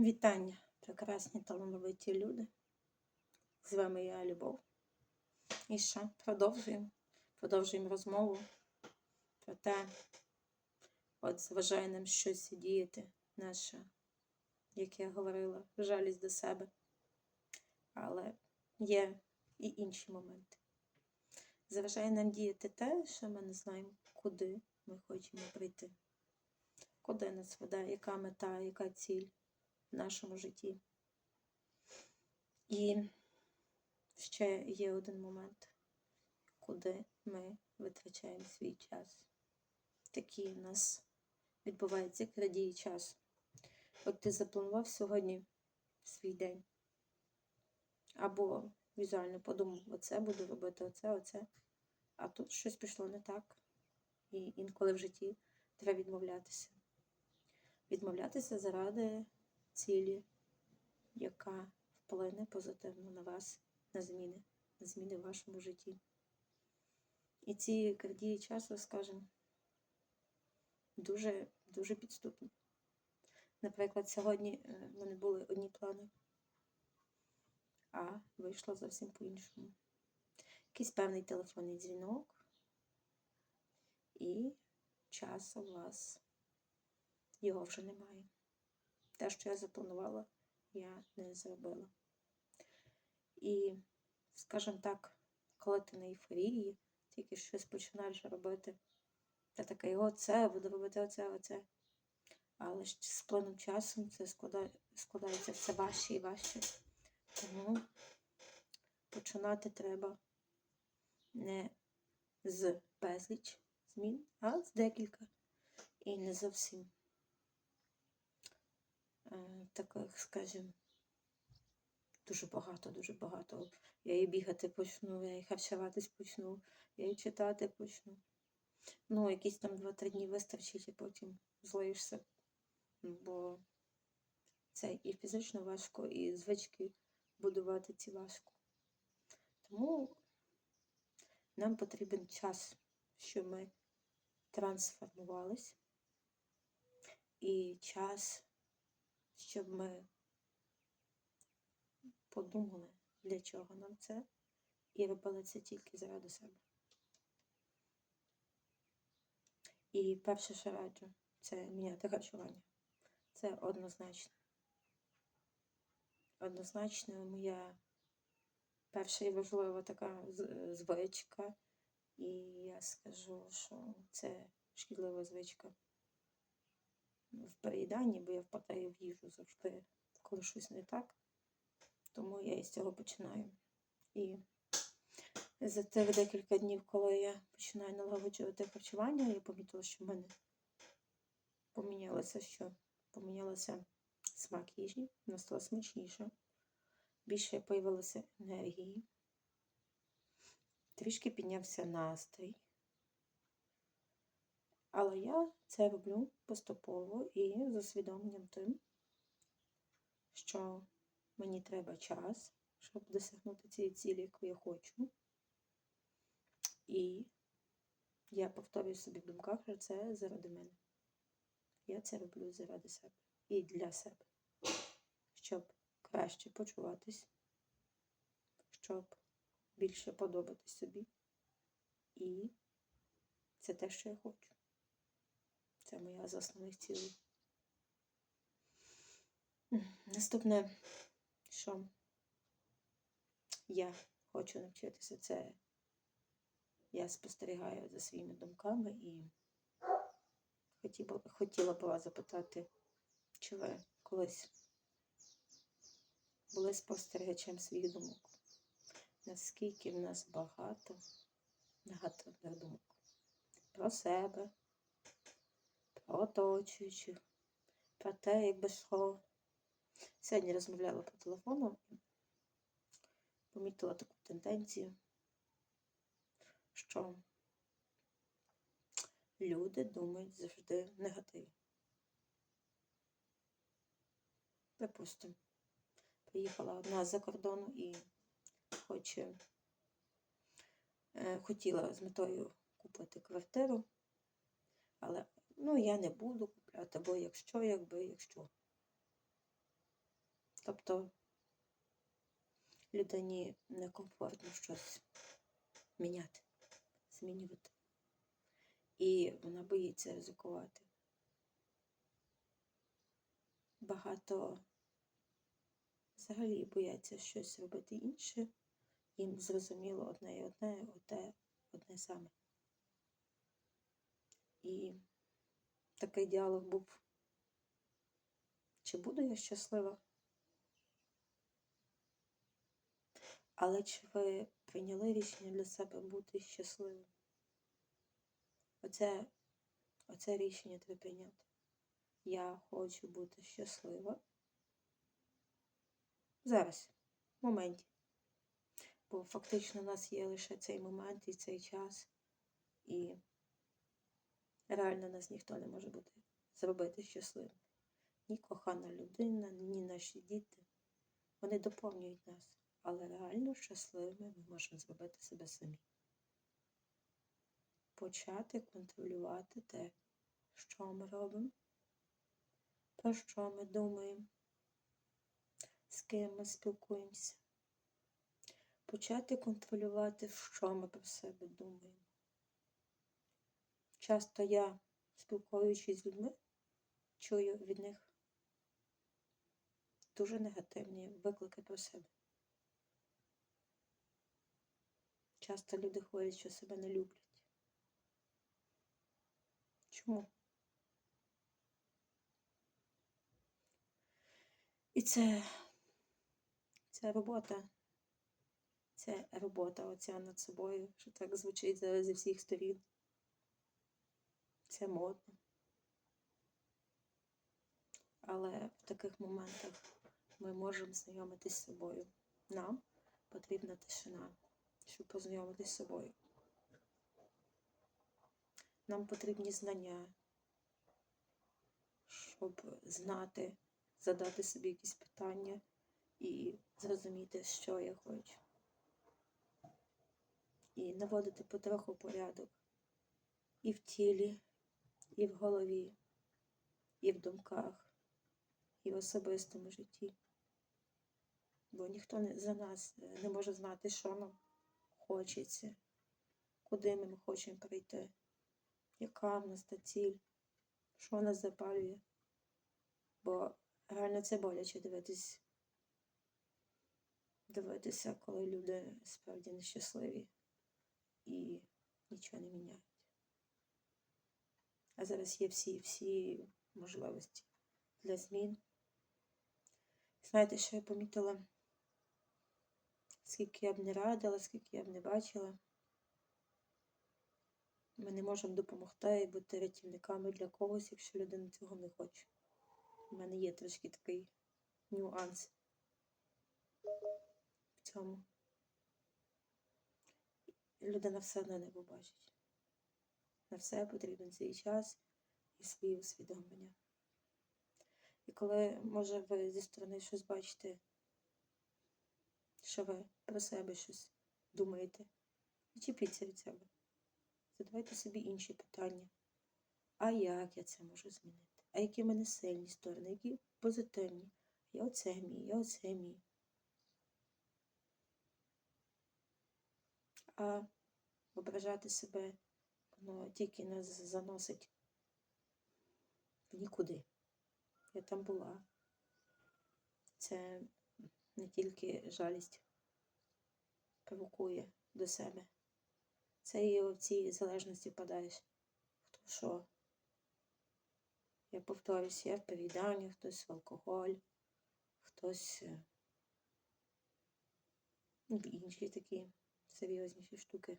Вітання, прекрасні талановиті люди. З вами я, Любов. І ще продовжуємо. Продовжуємо розмову про те, от заважає нам щось діяти, наша, як я говорила, жалість до себе. Але є і інші моменти. Заважає нам діяти те, що ми не знаємо, куди ми хочемо прийти. Куди нас веде, яка мета, яка ціль нашому житті. І ще є один момент, куди ми витрачаємо свій час. Такі в нас відбуваються крадії часу. От ти запланував сьогодні свій день. Або візуально подумав, оце буду робити, оце, оце. А тут щось пішло не так. І інколи в житті треба відмовлятися. Відмовлятися заради цілі, яка вплине позитивно на вас, на зміни, на зміни в вашому житті. І ці крадії часу, скажімо, дуже, дуже підступні. Наприклад, сьогодні е, в мене були одні плани, а вийшло зовсім по-іншому. Якийсь певний телефонний дзвінок, і часу у вас його вже немає. Те, що я запланувала, я не зробила. І, скажімо так, коли ти на ейфорії, тільки щось починаєш робити, ти такий, оце, буду робити оце, оце. Але ж з плином часом це складається все важче і важче. Тому починати треба не з безліч змін, а з декілька. І не зовсім таких, скажімо, дуже багато, дуже багато. Я і бігати почну, я і харчуватись почну, я і читати почну. Ну, якісь там 2-3 дні вистачить, і потім злоїшся. Бо це і фізично важко, і звички будувати ці важко. Тому нам потрібен час, щоб ми трансформувались, і час, щоб ми подумали, для чого нам це, і робили це тільки заради себе. І перше, що раджу, це міняти харчування. Це однозначно. Однозначно моя перша і важлива така звичка. І я скажу, що це шкідлива звичка в переїданні, бо я впадаю в їжу завжди, коли щось не так. Тому я із цього починаю. І за тих декілька днів, коли я починаю налагоджувати харчування, я помітила, що в мене помінялося, що помінялося смак їжі, вона стала смачніша, більше появилося енергії, трішки піднявся настрій. Але я це роблю поступово і з усвідомленням тим, що мені треба час, щоб досягнути цієї цілі, яку я хочу. І я повторюю собі в думках, що це заради мене. Я це роблю заради себе і для себе, щоб краще почуватись, щоб більше подобатись собі. І це те, що я хочу. Це моя з основних цілей. Наступне, що я хочу навчитися, це я спостерігаю за своїми думками і хотіла, б вас запитати, чи ви колись були спостерігачем своїх думок? Наскільки в нас багато негативних думок про себе, оточуючих, про те, як би що. Сьогодні розмовляла по телефону помітила таку тенденцію, що люди думають завжди негативі. Припустимо, приїхала одна з-за кордону і хоче, е, хотіла з метою купити квартиру, ну, я не буду купляти, бо якщо, якби, якщо. Тобто людині некомфортно щось міняти, змінювати. І вона боїться ризикувати. Багато взагалі бояться щось робити інше. Їм зрозуміло одне і одне, одне, одне саме. І такий діалог був. Чи буду я щаслива? Але чи ви прийняли рішення для себе бути щасливим? Оце, оце рішення треба прийняти. Я хочу бути щаслива. Зараз, в моменті. Бо фактично у нас є лише цей момент і цей час, і реально нас ніхто не може бути зробити щасливим. Ні кохана людина, ні наші діти. Вони доповнюють нас, але реально щасливими ми можемо зробити себе самі. Почати контролювати те, що ми робимо, про що ми думаємо, з ким ми спілкуємося. Почати контролювати, що ми про себе думаємо. Часто я, спілкуючись з людьми, чую від них дуже негативні виклики про себе. Часто люди говорять, що себе не люблять. Чому? І це, це робота. Це робота оця над собою, що так звучить зараз зі всіх сторін. Це модно. Але в таких моментах ми можемо знайомитись з собою. Нам потрібна тишина, щоб познайомитись з собою. Нам потрібні знання, щоб знати, задати собі якісь питання і зрозуміти, що я хочу. І наводити потроху порядок і в тілі, і в голові, і в думках, і в особистому житті. Бо ніхто не, за нас не може знати, що нам хочеться, куди ми хочемо прийти, яка в нас та ціль, що нас запалює. Бо реально це боляче дивитись, дивитися, коли люди справді нещасливі і нічого не міняють. А зараз є всі всі можливості для змін. Знаєте, що я помітила? Скільки я б не радила, скільки я б не бачила, ми не можемо допомогти і бути рятівниками для когось, якщо людина цього не хоче. У мене є трошки такий нюанс в цьому. Людина все одно не побачить. На все потрібен свій час і свої усвідомлення. І коли, може, ви зі сторони щось бачите, що ви про себе щось думаєте, відчепіться від себе. Задавайте собі інші питання. А як я це можу змінити? А які в мене сильні сторони, які позитивні? Я оце мій, я оце мій. А ображати себе, воно тільки нас заносить в нікуди. Я там була. Це не тільки жалість провокує до себе. Це і в цій залежності падаєш. Хто що? Я повторюсь, я в переїданні, хтось в алкоголь, хтось в інші такі серйозніші штуки.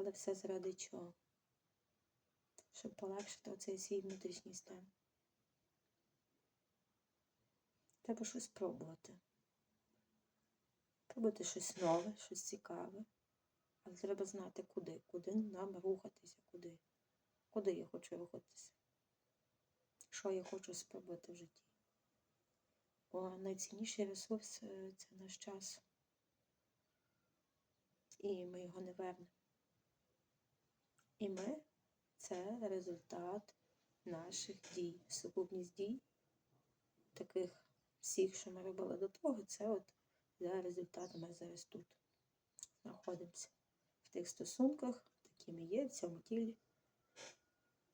Але все заради чого? Щоб полегшити оцей свій внутрішній стан. Треба щось пробувати. Пробувати щось нове, щось цікаве. Але треба знати, куди, куди нам рухатися, куди. Куди я хочу рухатися? Що я хочу спробувати в житті? Бо найцінніший ресурс е, це наш час. І ми його не вернемо. І ми це результат наших дій, сукупність дій таких всіх, що ми робили до того, це от за результатами зараз тут знаходимося. В тих стосунках, такі ми є в цьому тілі,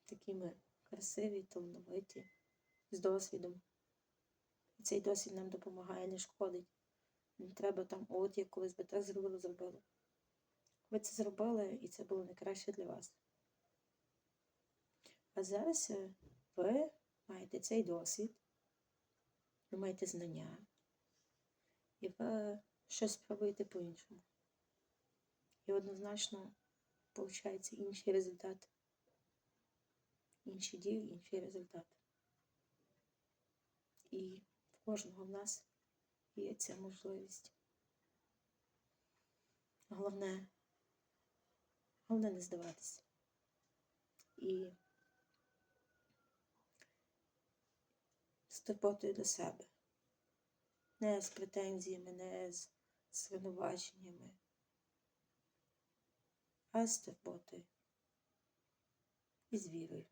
такі ми красиві, талановиті, з досвідом. І цей досвід нам допомагає, не шкодить. Не треба там, от я колись би так зробила, зробила. Ви це зробили, і це було найкраще для вас. А зараз е, ви маєте цей досвід, ви маєте знання, і ви щось спробуєте по-іншому. І однозначно виходить інший результат. Інші дії, інший результат. І в кожного в нас є ця можливість. Головне, головне не здаватися. І з турботою до себе. Не з претензіями, не з звинуваченнями, а з турботою і з вірою.